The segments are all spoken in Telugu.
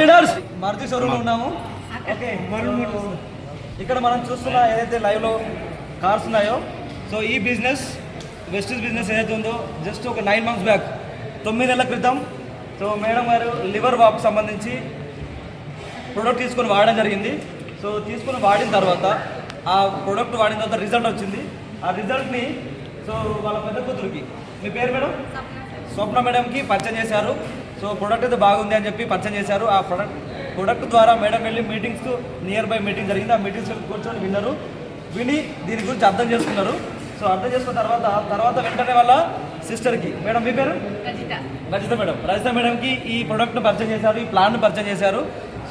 లీడర్స్ మారుతి ఉన్నాము. ఇక్కడ మనం చూస్తున్న ఏదైతే లైవ్లో కార్స్ ఉన్నాయో సో ఈ బిజినెస్ వెస్టీజ్ బిజినెస్ ఏదైతే ఉందో జస్ట్ ఒక నైన్ మంత్స్ బ్యాక్ తొమ్మిది నెలల క్రితం సో మేడం గారు లివర్ వాప్ సంబంధించి ప్రోడక్ట్ తీసుకొని వాడడం జరిగింది. సో తీసుకొని వాడిన తర్వాత ఆ ప్రోడక్ట్ వాడిన తర్వాత రిజల్ట్ వచ్చింది. ఆ రిజల్ట్ని సో వాళ్ళ పెద్ద కూతురికి మీ పేరు మేడం? స్వప్న మేడంకి పరిచయం చేశారు. సో ప్రోడక్ట్ అయితే బాగుంది అని చెప్పి పరిచయం చేశారు. ఆ ప్రొడక్ట్ ప్రోడక్ట్ ద్వారా మేడం వెళ్ళి మీటింగ్స్ నియర్ బై మీటింగ్ జరిగింది. ఆ మీటింగ్స్ కూర్చొని విన్నారు. విని దీని గురించి అర్థం చేసుకున్నారు. సో అర్థం చేసుకున్న తర్వాత తర్వాత వెంటనే వాళ్ళ సిస్టర్కి మేడం మీ పేరు? రజిత మేడం రజిత మేడంకి ఈ ప్రోడక్ట్ను పరిచయం చేశారు ఈ ప్లాన్ను పరిచయం చేశారు.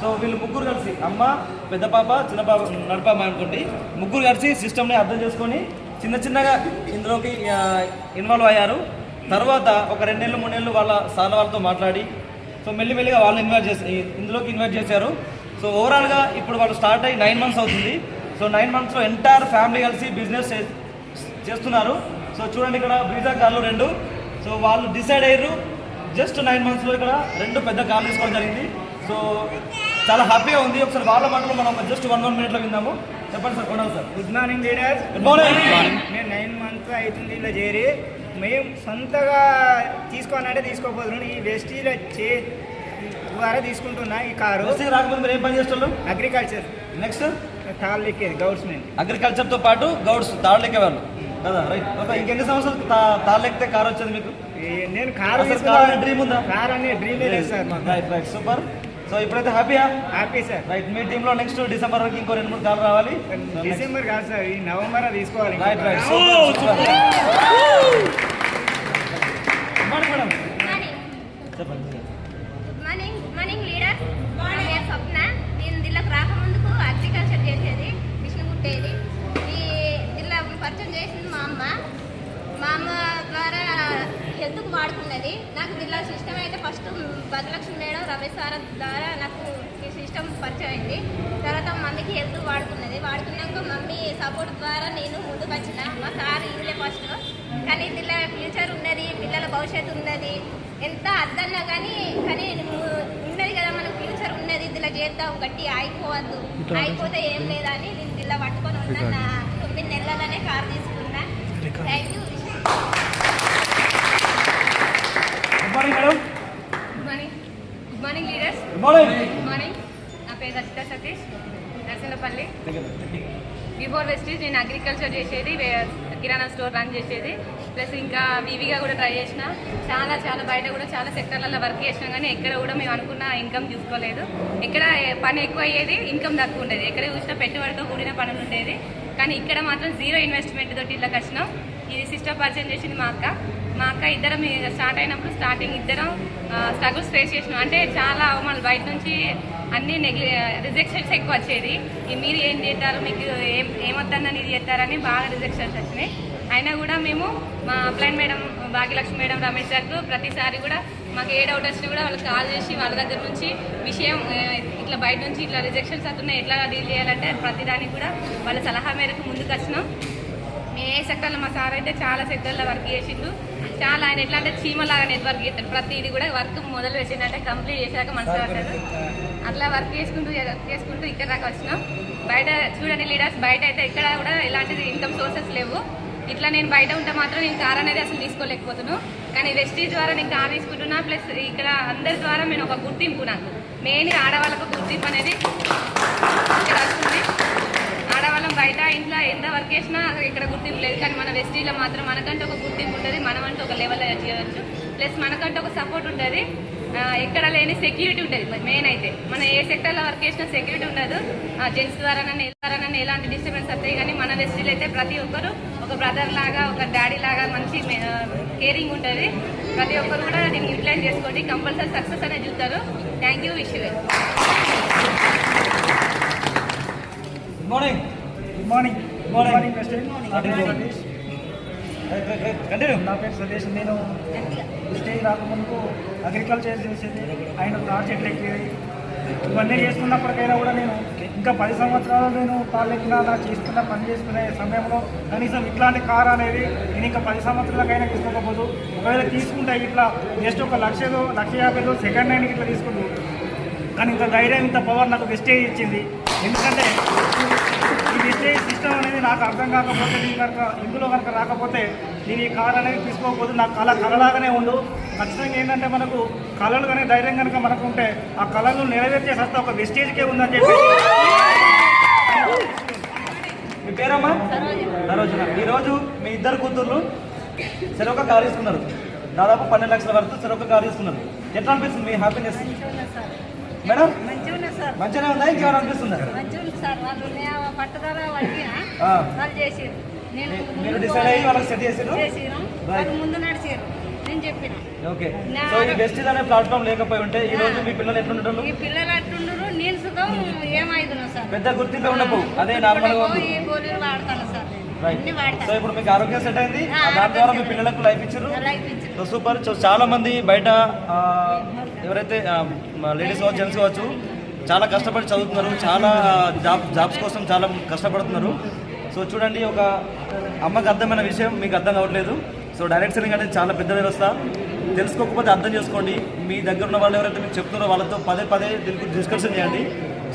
సో వీళ్ళు ముగ్గురు కలిసి అమ్మ పెద్ద పాప చిన్న పాప నడపామ అనుకోండి ముగ్గురు కలిసి సిస్టమ్ని అర్థం చేసుకొని చిన్న చిన్నగా ఇందులోకి ఇన్వాల్వ్ అయ్యారు. తర్వాత ఒక రెండేళ్ళు మూడు నెలలు వాళ్ళ సార్ వాళ్ళతో మాట్లాడి సో మెల్లిమెల్లిగా వాళ్ళు ఇన్వైట్ చేసి ఇందులోకి ఇన్వైట్ చేశారు. సో ఓవరాల్గా ఇప్పుడు వాళ్ళు స్టార్ట్ అయ్యి నైన్ మంత్స్ అవుతుంది. సో నైన్ మంత్స్లో ఎంటైర్ ఫ్యామిలీ కలిసి బిజినెస్ చేస్తున్నారు. సో చూడండి ఇక్కడ బ్రీజా కార్లు రెండు సో వాళ్ళు డిసైడ్ అయ్యారు. జస్ట్ నైన్ మంత్స్లో ఇక్కడ రెండు పెద్ద కార్లు తీసుకోవడం జరిగింది. సో చాలా హ్యాపీగా ఉంది. ఒకసారి వాళ్ళ మాటలు మనం జస్ట్ వన్ వన్ మినిట్లో విందాము. చెప్పండి సార్ కొనాలి sir. Good morning leaders good morning నేను నైన్ మంత్స్ అవుతుంది ఇలా చేరి. మేము సొంతగా తీసుకోనంటే తీసుకోపోతున్నాం ఈ వెస్టీల చే ద్వారా తీసుకుంటున్నా ఈ కారు. రాకముందు మీరు ఏం పని చేస్తారు అగ్రికల్చర్ నెక్స్ట్ తాళ్ళు ఎక్కేది గవర్నమెంట్ అగ్రికల్చర్తో పాటు గౌడ్స్ వాళ్ళు కదా రైట్. ఇంకెన్ని సంవత్సరాలు తాళ్ళెక్కితే కారు వచ్చింది మీకు? నేను కారు కారు dream ఉందా? కార్ అనే డ్రీమ్ లేదు sir right right. Super. So ఇప్పుడైతే హ్యాపీయా? Happy sir. రైట్ మీ టీంలో నెక్స్ట్ డిసెంబర్ వరకు ఇంకో రెండు మూడు కాలు రావాలి. డిసెంబర్ కాదు సార్ ఈ నవంబర్ తీసుకోవాలి రైట్ రైట్. మేడం మార్నింగ్ చెప్పండి మార్నింగ్ మార్నింగ్ లీడర్ స్వప్న. నేను దీనిలోకి రాకముందుకు అగ్రికల్చర్ చేసేది మిషన్ కుట్టేది ఈ దీనిలో పరిచయం చేసింది మా అమ్మ మా అమ్మ ద్వారా హెల్త్కు వాడుకున్నది నాకు దీనిలో సిస్టమ్ అయితే first Bhadralakshmi madam Ramesh sir ద్వారా నాకు ఈ సిస్టమ్ పరిచయం అయింది తర్వాత మమ్మీకి హెల్త్ వాడుకున్నది వాడుకున్నాక మమ్మీ సపోర్ట్ ద్వారా నేను ముందుకు వచ్చిన. మా సార్ ఇల్లే ఫస్ట్. కానీ దీనిలో ఫ్యూచర్ ఉన్నది పిల్లల భవిష్యత్తు ఉన్నది. ఎంత అద్దన్నా కానీ కానీ ఉన్నది కదా మనకు ఫ్యూచర్ ఉన్నది. దీనిలో చేద్దాం గట్టి ఆగిపోవద్దు. ఆగిపోతే ఏం లేదని నేను దీనిలో పట్టుకొని ఉన్నా. నా తొమ్మిది నెలలనే కారు తీసుకున్నా. Thank you morning madam good morning good morning leaders good morning good morning నా పేరు రచిత సతీష్ నరసింహపల్లి. బిఫోర్ వెస్టీజ్ నేను అగ్రికల్చర్ చేసేది కిరాణా స్టోర్ రన్ చేసేది. ప్లస్ ఇంకా వివిగా కూడా ట్రై చేసిన. చాలా చాలా బయట కూడా చాలా సెక్టర్లలో వర్క్ చేసినా కానీ ఎక్కడ కూడా మేము అనుకున్న ఇన్కమ్ చూసుకోలేదు ఎక్కడ పని ఎక్కువ అయ్యేది ఇన్కమ్ తక్కువ ఉండేది. ఎక్కడ చూసినా పెట్టుబడితో కూడిన పనులు ఉండేది. కానీ ఇక్కడ మాత్రం జీరో ఇన్వెస్ట్మెంట్ తోటి ఇళ్ళకి వచ్చినాం ఇది సిస్టర్ పరిచయం చేసింది మా అక్క. మా అక్క ఇద్దరం స్టార్ట్ అయినప్పుడు స్టార్టింగ్ ఇద్దరం స్ట్రగుల్స్ ఫేస్ చేసినాం. అంటే చాలా అవమానాలు. బయట నుంచి అన్ని నెగ్లి రిజెక్షన్స్ ఎక్కువ వచ్చేది. మీరు ఏం చేస్తారు? మీకు ఏం ఏమొద్దన్నని ఇది చేస్తారని బాగా రిజెక్షన్స్ వచ్చినాయి. అయినా కూడా మేము మా upline madam Bhagyalakshmi madam Ramesh గారు ప్రతిసారి కూడా మాకు ఏ డౌట్ వచ్చినా కూడా వాళ్ళకి కాల్ చేసి వాళ్ళ దగ్గర నుంచి విషయం ఇట్లా బయట నుంచి ఇట్లా రిజెక్షన్స్ అవుతున్నాయి ఎట్లా డీల్ చేయాలంటే ప్రతిదానికి కూడా వాళ్ళ సలహా మేరకు ముందుకు వచ్చినాం. ఏ సెక్టర్లో మా సార్ అయితే చాలా సెక్టర్లో వర్క్ చేసిండు. చాలా ఆయన ఎట్లా అంటే చీమలాగా నెట్వర్క్ చేస్తాడు. ప్రతిది కూడా వర్క్ మొదలు పెట్టిందంటే కంప్లీట్ చేశాక మనసు అంటారు అట్లా వర్క్ చేసుకుంటూ చేసుకుంటూ ఇక్కడ దాకా వచ్చినాం. బయట చూడండి లీడర్స్ బయట అయితే ఎక్కడ కూడా ఎలాంటిది ఇన్కమ్ సోర్సెస్ లేవు. ఇట్లా నేను బయట ఉంటే మాత్రం నేను కార్ అనేది అసలు తీసుకోలేకపోతున్నాను కానీ వెస్టీజ్ ద్వారా నేను కార్ తీసుకుంటున్నా. ప్లస్ ఇక్కడ అందరి ద్వారా నేను ఒక గుర్తింపు నాకు. మెయిన్ ఆడవాళ్ళకు గుర్తింపు అనేది ఇక్కడ వస్తుంది. ఇంట్లో ఎంత వర్క్ చేసినా ఇక్కడ గుర్తింపు లేదు. కానీ మన వెస్టీలో మాత్రం మనకంటే ఒక గుర్తింపు ఉంటుంది. మనమంటూ ఒక లెవెల్ చేయవచ్చు ప్లస్ మనకంటూ ఒక సపోర్ట్ ఉంటుంది. ఎక్కడ లేని సెక్యూరిటీ ఉంటుంది. మెయిన్ అయితే మన ఏ సెక్టర్లో వర్క్ చేసినా సెక్యూరిటీ ఉండదు. జెంట్స్ ద్వారానని ద్వారానని ఎలాంటి డిస్టర్బెన్స్ వస్తాయి. కానీ మన వెస్టీలో అయితే ప్రతి ఒక్కరు ఒక బ్రదర్ లాగా ఒక డాడీ లాగా మంచి కేరింగ్ ఉంటుంది. ప్రతి ఒక్కరు కూడా దీన్ని యూటిలైజ్ చేసుకోండి. కంపల్సరీ సక్సెస్ అనేది చూస్తారు. Thank you wish you morning. Morning continue నా పేరు సతీష్ నేను స్టేజ్ రాకముందుకు అగ్రికల్చర్ చేసేది. ఆయన చెట్లు ఎక్కేది ఇవన్నీ చేస్తున్నప్పటికైనా కూడా నేను ఇంకా పది సంవత్సరాలు నేను కాళ్ళెక్కినా నా చేస్తున్న పని చేసుకునే సమయంలో కనీసం ఇట్లాంటి కార్ అనేది నేను ఇంకా పది సంవత్సరాలకైనా తీసుకోకపోదు. ఒకవేళ తీసుకుంటే ఇట్లా జస్ట్ ఒక లక్షలు లక్ష యాభైలో సెకండ్ హ్యాండ్ ఇట్లా తీసుకుంటూ. కానీ ఇంత ధైర్యం ఇంత పవర్ నాకు వెస్టేజ్ ఇచ్చింది. ఎందుకంటే వెస్టేజ్ సిస్టమ్ అనేది నాకు అర్థం కాకపోతే నేను కనుక ఇందులో కనుక రాకపోతే నేను ఈ కార్ అనేది తీసుకోకపోతే నాకు కళ కళలాగానే ఉండు. ఖచ్చితంగా ఏంటంటే మనకు కళలు కానీ ధైర్యం కనుక మనకు ఉంటే ఆ కళలు నెరవేర్చే సత్తా ఒక వెస్టేజ్కే ఉందని చెప్పి మీ పేరమ్మా? సరోజన. ఈరోజు మీ ఇద్దరు కూతుర్లు చెరొక కార్ తీసుకున్నారు. దాదాపు పన్నెండు లక్షల వరకు చెరొక కార్ తీసుకున్నారు. ఎట్లా అనిపిస్తుంది మీ హ్యాపీనెస్ మేడం? మంచిగా ఉందా? ఇంకేమైనా అనిపిస్తుందా? సార్ వాళ్ళు నే- పట్టుదల అడిగిన ఆ. వాళ్ళు చేసిరు నేను మీ- ముందు మీరు డిసైడ్ అయ్యి వాళ్ళకి సెట్ చేసారు చేసిరు వాళ్ళు ముందు నడిచారు నేను చెప్పిన. ఓకే. నా- సో ఈ బెస్ట్ అనే ప్లాట్ఫామ్ లేకపోయి ఉంటే ఈ రోజు మీ పిల్లలు ఎట్లుంటారు ఈ పిల్లలు నేను ఏమైదును సార్. పెద్ద గుర్తింపు ఉండవు అదే నార్మల్ ఈ గోళీలు వాడతాను సార్. సో ఇప్పుడు మీకు ఆరోగ్యం సెట్ అయింది. దాని ద్వారా మీ పిల్లలకు లైఫ్ ఇచ్చారు సో సూపర్. సో చాలా మంది బయట ఎవరైతే లేడీస్ కావచ్చు జెంట్స్ కావచ్చు చాలా కష్టపడి చదువుతున్నారు. చాలా జాబ్ జాబ్స్ కోసం చాలా కష్టపడుతున్నారు. సో చూడండి ఒక అమ్మకి అర్థమైన విషయం మీకు అర్థం కావట్లేదు. సో డైరెక్ట్ సెల్లింగ్ అనేది చాలా పెద్ద వ్యవస్థ. తెలుసుకోకపోతే అర్థం చేసుకోండి. మీ దగ్గర ఉన్న వాళ్ళు ఎవరైతే మీకు చెప్తున్నారో వాళ్ళతో పదే పదే దీని గురించి డిస్కషన్ చేయండి.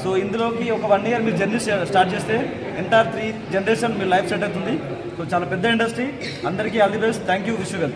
సో ఇందులోకి ఒక వన్ ఇయర్ మీరు జర్నీ స్టార్ట్ చేస్తే ఎంటైర్ త్రీ జనరేషన్ మీ లైఫ్ సెట్ అవుతుంది. సో చాలా పెద్ద ఇండస్ట్రీ అందరికీ all the best thank you wish well